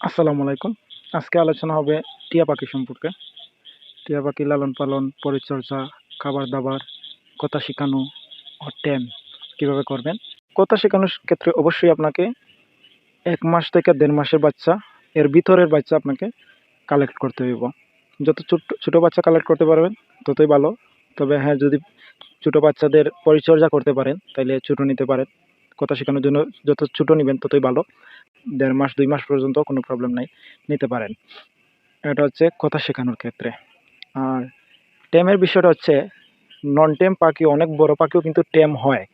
আসসালামু আলাইকুম। আজকে আলোচনা হবে টিয়া পাখি সম্পর্কে। টিয়া পাখি লালন পালন, পরিচর্যা, খাবার দাবার, কথা শেখানো ও ট্যাম কীভাবে করবেন? কথা শেখানোর ক্ষেত্রে অবশ্যই আপনাকে এক মাস থেকে দেড় মাসের বাচ্চা, এর ভিতরের বাচ্চা আপনাকে কালেক্ট করতে হইব। যত ছোট, ছোটো বাচ্চা কালেক্ট করতে পারবেন, ততই ভালো। তবে হ্যাঁ যদি ছোটো বাচ্চাদের পরিচর্যা করতে পারেন তাহলে ছোটো নিতে পারেন। কথা শেখানোর জন্য যত ছোটো নেবেন ততই ভালো। দেড় মাস, দুই মাস পর্যন্ত কোনো প্রবলেম নাই, নিতে পারেন। এটা হচ্ছে কথা শেখানোর ক্ষেত্রে। আর টেমের বিষয়টা হচ্ছে নন টেম পাখি অনেক বড় পাখিও কিন্তু টেম হয়।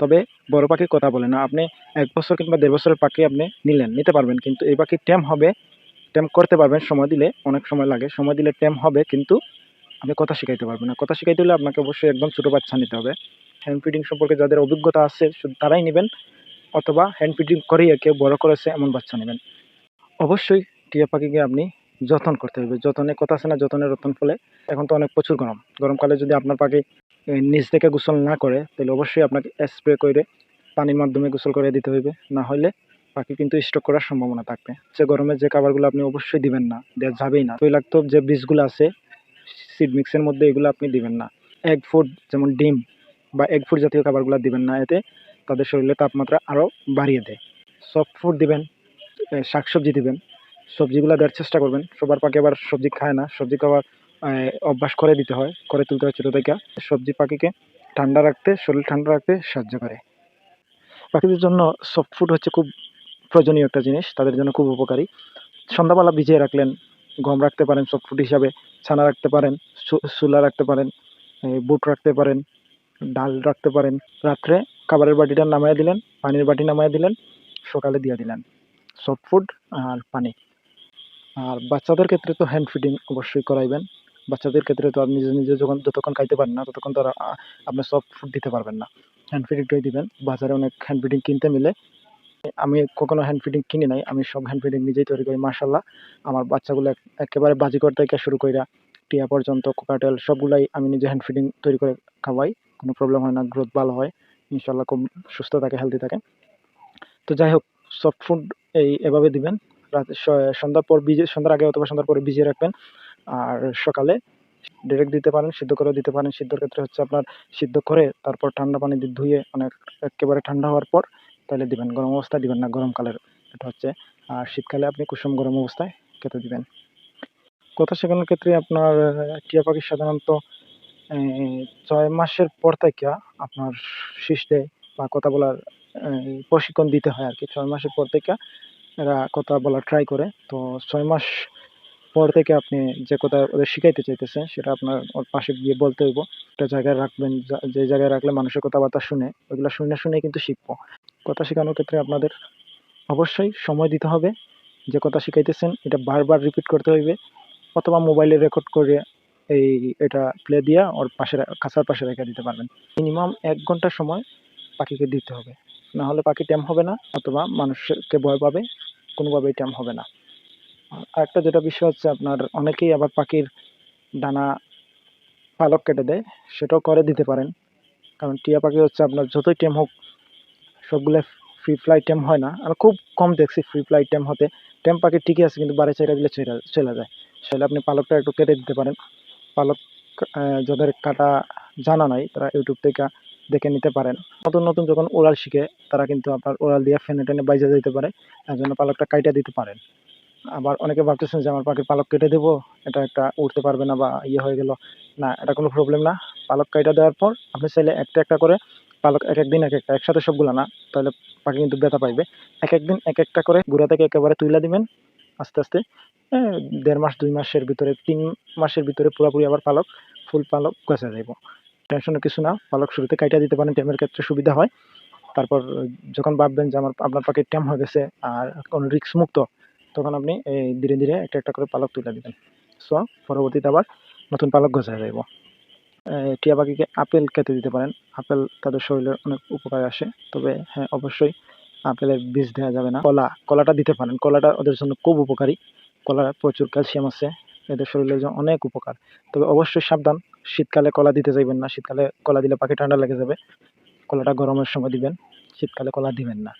তবে বড় পাখি কথা বলে না। আপনি এক বছর কিংবা দেড় বছরের পাখি আপনি নিলেন, নিতে পারবেন। কিন্তু এই পাখি টেম হবে টেম করতে পারবেন, সময় দিলে অনেক সময় লাগে। সময় দিলে টেম হবে, কিন্তু আপনি কথা শেখাইতে পারবেন না। কথা শেখাইতে হলে আপনাকে অবশ্যই একদম ছোটো বাচ্চা নিতে হবে। হ্যান্ড ফিডিং সম্পর্কে যাদের অভিজ্ঞতা আছে তারাই নেবেন, অথবা হ্যান্ড ফিডিং করিয়ে কেউ বড় করেছে এমন বাচ্চা নেবেন। অবশ্যই টিয়া পাখিকে আপনি যত্ন করতে হবে। যতনে কথা আছে না যতনে রতন ফলে এখন তো অনেক প্রচুর গরম। গরমকালে যদি আপনার পাখি নিচ থেকে গোসল না করে, তাহলে অবশ্যই আপনাকে স্প্রে করে পানির মাধ্যমে গোসল করে দিতে হবে না হলে পাখি কিন্তু স্টক করার সম্ভাবনা থাকবে। সে গরমে যে খাবারগুলো আপনি অবশ্যই দিবেন না দেওয়া যাবেই না। তৈলাক্ত যে বীজগুলো আছে সিড মিক্সের মধ্যে এগুলো আপনি দিবেন না। এগ ফুড যেমন ডিম বা এগ ফুড জাতীয় খাবারগুলো দিবেন না এতে তাদের শরীরে তাপমাত্রা আরও বাড়িয়ে দেয়। সফট ফুড দিবেন শাকসবজি দিবেন সবজিগুলো দেওয়ার চেষ্টা করবেন। সবার পাখি আবার সবজি খায় না সবজি এ, অভ্যাস করে দিতে হয় করে তুলতে হয় ছোটো থেকে। সবজি পাখিকে ঠান্ডা রাখতে শরীর ঠান্ডা রাখতে সাহায্য করে। পাখিদের জন্য সফট ফুড হচ্ছে খুব প্রয়োজনীয় একটা জিনিস তাদের জন্য খুব উপকারী। সন্ধ্যাবেলা ভিজিয়ে রাখলেন গম রাখতে পারেন সফট ফুড হিসাবে ছানা রাখতে পারেন সুলা রাখতে পারেন বুট রাখতে পারেন ডাল রাখতে পারেন। রাত্রে খাবারের বাটিটা নামায় দিলেন, পানির বাটি নামায় দিলেন, সকালে দিয়ে দিলেন। সফট ফুড আর পানি। আর বাচ্চাদের ক্ষেত্রে তো হ্যান্ড ফিডিং অবশ্যই করাইবেন। বাচ্চাদের ক্ষেত্রে তো আপনি নিজে নিজে যখন যতক্ষণ খাইতে পারেন না, ততক্ষণ তো আর আপনি সফট ফুড দিতে পারবেন না। হ্যান্ড ফিডিংটাই দিবেন। বাজারে অনেক হ্যান্ড ফিডিং কিনতে মিলে। আমি কখনো হ্যান্ড ফিডিং কিনি নাই, আমি সব হ্যান্ড ফিডিং নিজেই তৈরি করি মার্শাল্লাহ আমার বাচ্চাগুলো এক- একেবারে বাজিকর থেকে শুরু কইরা, টিয়া পর্যন্ত কোকাটেল সবগুলাই আমি নিজে হ্যান্ড ফিডিং তৈরি করে খাওয়াই। কোনো প্রবলেম হয় না গ্রোথ ভালো হয় ইনশাল্লাহ খুব সুস্থ থাকে হেলদি থাকে। তো যাই হোক সফট ফুড এই এভাবে দিবেন। রাত সন্ধ্যার পর ভিজে সন্ধ্যার আগে অথবা সন্ধ্যার পরে ভিজিয়ে রাখবেন। আর সকালে ডিরেক্ট দিতে পারেন, সিদ্ধ করেও দিতে পারেন। সিদ্ধর ক্ষেত্রে হচ্ছে আপনার সিদ্ধ করে তারপর ঠান্ডা পানি দিয়ে ধুয়ে অনেক একেবারে ঠান্ডা হওয়ার পর তাহলে দিবেন। গরম অবস্থায় দিবেন না গরমকালের এটা হচ্ছে। আর শীতকালে আপনি কুসুম গরম অবস্থায় খেতে দিবেন। কথা শেখানোর ক্ষেত্রে আপনার টিয়া পাখি সাধারণত ছয় মাসের পর থেকে আপনার শীষ দেয় বা কথা বলার প্রশিক্ষণ দিতে হয় আর কি ছয় মাসের পর থেকে এরা কথা বলা ট্রাই করে। তো ছয় মাস পর থেকে আপনি যে কথা ওদের শিখাইতে চাইতেছেন, সেটা আপনার ওর পাশে গিয়ে বলতে হইব। একটা জায়গায় রাখবেন, যে জায়গায় রাখলে মানুষের কথাবার্তা শুনে, ওইগুলো শুনে শুনে কিন্তু শিখব। কথা শেখানোর ক্ষেত্রে আপনাদের অবশ্যই সময় দিতে হবে। যে কথা শিখাইতেছেন, এটা বারবার রিপিট করতে হইবে। অথবা মোবাইলে রেকর্ড করে এই এটা প্লে দিয়া ওর পাশে রা- কাছার পাশে রেখে দিতে পারবেন। মিনিমাম এক ঘণ্টা সময় পাখিকে দিতে হবে। না হলে পাখি ট্যাম হবে না, অথবা মানুষকে ভয় পাবে, কোনোভাবেই ট্যাম হবে না। আর আরেকটা যেটা বিষয় হচ্ছে আপনার, অনেকেই আবার পাখির ডানা পালক কেটে দেয়, সেটাও করে দিতে পারেন। কারণ টিয়া পাখি হচ্ছে আপনার যতই টেম হোক, সবগুলো ফ্রি ফ্লাই টেম হয় না। আমি খুব কম দেখছি ফ্রি ফ্লাই টেম হতে। টেম পাখি ঠিকই আছে, কিন্তু বাড়ি চাইরা দিলে চলে যায়। সেটা আপনি পালকটা একটু কেটে দিতে পারেন। পালক যাদের কাটা জানা নাই, তারা ইউটিউব থেকে দেখে নিতে পারেন। নতুন নতুন যখন ওরাল শিখে, তারা কিন্তু আপনার ওরাল দিয়ে ফেনে টেনে বাইজা দিতে পারে, তার জন্য পালকটা কাইটা দিতে পারেন। আবার অনেকে ভাবতেছেন যে, আমার পাখির পালক কেটে দেবো, এটা একটা উঠতে পারবে না বা ইয়ে হয়ে গেল। না, এটা কোনো প্রবলেম না। পালক কাইটা দেওয়ার পর আপনি চাইলে একটা একটা করে পালক এক এক দিন এক একটা একসাথে সবগুলো না, তাহলে পাখি কিন্তু ব্যথা পাইবে। এক এক দিন এক, একটা করে গুঁড়া থেকে একেবারে তুইলা দিবেন আস্তে আস্তে দেড় মাস, দুই মাসের ভিতরে, তিন মাসের ভিতরে পুরোপুরি আবার পালক, ফুল পালক গেছে যাইব। টেনশনের কিছু না, পালক শুরুতে কাইটা দিতে পারেন, ট্যামের ক্ষেত্রে সুবিধা হয়। তারপর যখন ভাববেন যে আমার, আপনার পাখির ট্যাম হয়ে গেছে আর কোনো রিস্ক মুক্ত, তখন আপনি এই ধীরে ধীরে একটা একটা করে পালক তুলে দেবেন। সো পরবর্তীতে আবার নতুন পালক গজায় যাইব। টিয়া পাখিকে আপেল খেতে দিতে পারেন। আপেল তাদের শরীরের অনেক উপকারে আসে। তবে হ্যাঁ অবশ্যই আপেলের বীজ দেওয়া যাবে না। কলা, কলাটা দিতে পারেন। কলাটা ওদের জন্য খুব উপকারী। কলা প্রচুর ক্যালসিয়াম আছে। এদের শরীরের জন্য অনেক উপকার। তবে অবশ্যই সাবধান। শীতকালে কলা দিতে যাইবেন না। শীতকালে কলা দিলে পাখি ঠান্ডা লেগে যাবে। কলাটা গরমের সময় দিবেন। শীতকালে কলা দিবেন না।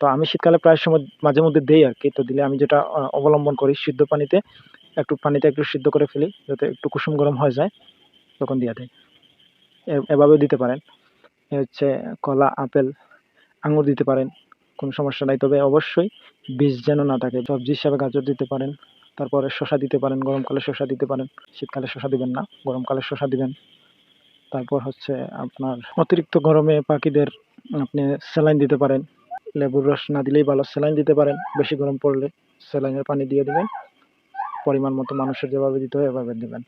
তো আমি শীতকালে প্রায় সময় মাঝে মধ্যে দেই আর কি। তো দিলে আমি যেটা অবলম্বন করি, সিদ্ধ পানিতে, একটু পানিতে একটু সিদ্ধ করে ফেলি, যাতে একটু কুসুম গরম হয়ে যায়, তখন দিয়ে দেয় এভাবেও দিতে পারেন। হচ্ছে কলা, আপেল, আঙুর দিতে পারেন। কোনো সমস্যা নাই, তবে অবশ্যই বীজ যেন না থাকে। সবজি হিসাবে গাজর দিতে পারেন, তারপরে শসা দিতে পারেন গরমকালে শসা দিতে পারেন, শীতকালে শসা দিবেন না গরমকালে শসা দিবেন। তারপর হচ্ছে আপনার অতিরিক্ত গরমে পাখিদের আপনি স্যালাইন দিতে পারেন। লেবুর রস না দিলেই ভালো, স্যালাইন দিতে পারেন। বেশি গরম পড়লে স্যালাইনের পানি দিয়ে দিবেন। পরিমাণ মতো মানুষের যেভাবে দিতে হয় এভাবে দিবেন।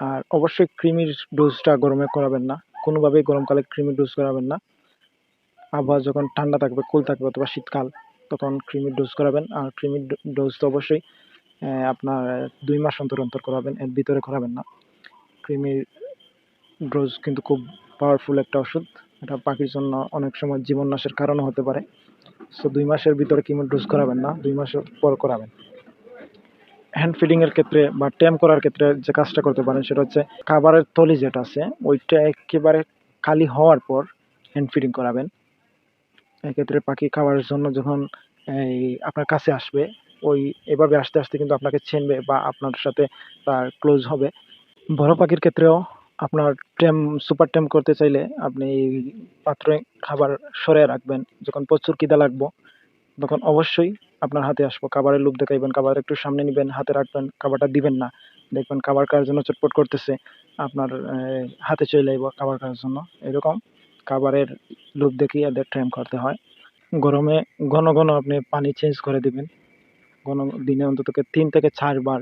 আর অবশ্যই ক্রিমির ডোজটা গরমে করাবেন না। কোনোভাবেই গরমকালে ক্রিমির ডোজ করাবেন না। আবহাওয়া যখন ঠান্ডা থাকবে কুল থাকবে অথবা শীতকাল, তখন ক্রিমির ডোজ করাবেন। আর ক্রিমির ডোজ তো অবশ্যই আপনার দুই মাস অন্তর অন্তর করাবেন, এর ভিতরে করাবেন না। ক্রিমির ডোজ কিন্তু খুব পাওয়ারফুল একটা ওষুধ। এটা পাখির জন্য অনেক সময় জীবন নাশের কারণও হতে পারে। সো দুই মাসের ভিতরে ক্রিমির ডোজ করাবেন না, দুই মাসের পর করাবেন। হ্যান্ড ফিডিংয়ের ক্ষেত্রে বা ট্যাম করার ক্ষেত্রে যে কাজটা করতে পারেন, সেটা হচ্ছে খাবারের থলি যেটা আছে, ওইটা একেবারে খালি হওয়ার পর হ্যান্ড ফিডিং করাবেন। এক্ষেত্রে পাখি খাওয়ার জন্য যখন এই আপনার কাছে আসবে, ওই এভাবে আস্তে আস্তে কিন্তু আপনাকে চিনবে বা আপনার সাথে তার ক্লোজ হবে। বড় পাখির ক্ষেত্রেও আপনার টেম সুপার টেম করতে চাইলে আপনি পাত্রে খাবার সরিয়ে রাখবেন। যখন প্রচুর কিদা লাগবো, তখন অবশ্যই আপনার হাতে আসব। খাবারের লোভ দেখাইবেন, খাবার একটু সামনে নিবেন, হাতে রাখবেন, খাবারটা দিবেন না। দেখবেন খাবার খাওয়ার জন্য চটপট করতেছে, আপনার হাতে চলে আইব খাবার খাওয়ার জন্য। এরকম খাবারের লোভ দেখিয়ে এদের ট্রেম করতে হয়। গরমে ঘন ঘন আপনি পানি চেঞ্জ করে দিবেন। ঘন দিনে অন্তত তিন থেকে চারবার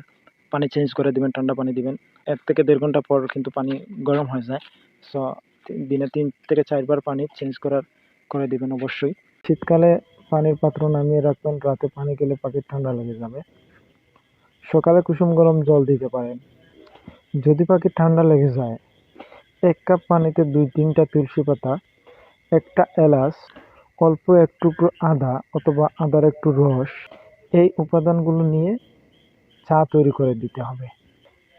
পানি চেঞ্জ করে দিবেন, ঠান্ডা পানি দিবেন। এক থেকে দেড় ঘণ্টা পর কিন্তু পানি গরম হয়ে যায়। সো দিনে তিন থেকে চারবার পানি চেঞ্জ করার, করে দিবেন অবশ্যই। শীতকালে পানির পাত্র নামিয়ে রাখবেন, রাতে পানি খেলে পাখির ঠান্ডা লেগে যাবে। সকালে কুসুম গরম জল দিতে পারেন। যদি পাখির ঠান্ডা লেগে যায় এক কাপ পানিতে দুই তিনটা তুলসী পাতা, একটা এলাচ, অল্প এক টুকরো আদা অথবা আদার একটু রস, এই উপাদানগুলো নিয়ে চা তৈরি করে দিতে হবে।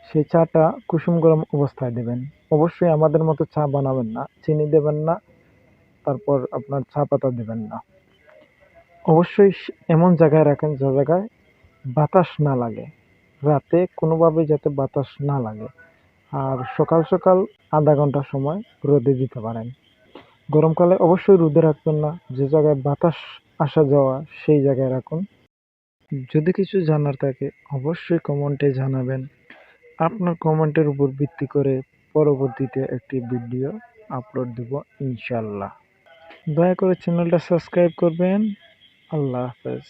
সেই চাটা কুসুম গরম অবস্থায় দেবেন। অবশ্যই আমাদের মতো চা বানাবেন না, চিনি দেবেন না, তারপর আপনার চা পাতা দেবেন না। অবশ্যই এমন জায়গায় রাখেন যে জায়গায় বাতাস না লাগে। রাতে কোনোভাবে যাতে বাতাস না লাগে। আর সকাল সকাল আধা ঘণ্টা সময় রোদে দিতে পারেন। গরমকালে অবশ্যই রোদে রাখবেন না, যে জায়গায় বাতাস আসা যাওয়া সেই জায়গায় রাখুন। যদি কিছু জানার থাকে অবশ্যই কমেন্টে জানাবেন। আপনার কমেন্টের উপর ভিত্তি করে পরবর্তীতে একটি ভিডিও আপলোড দেব ইনশাল্লাহ। দয়া করে চ্যানেলটা সাবস্ক্রাইব করবেন। আল্লাহ হাফেজ।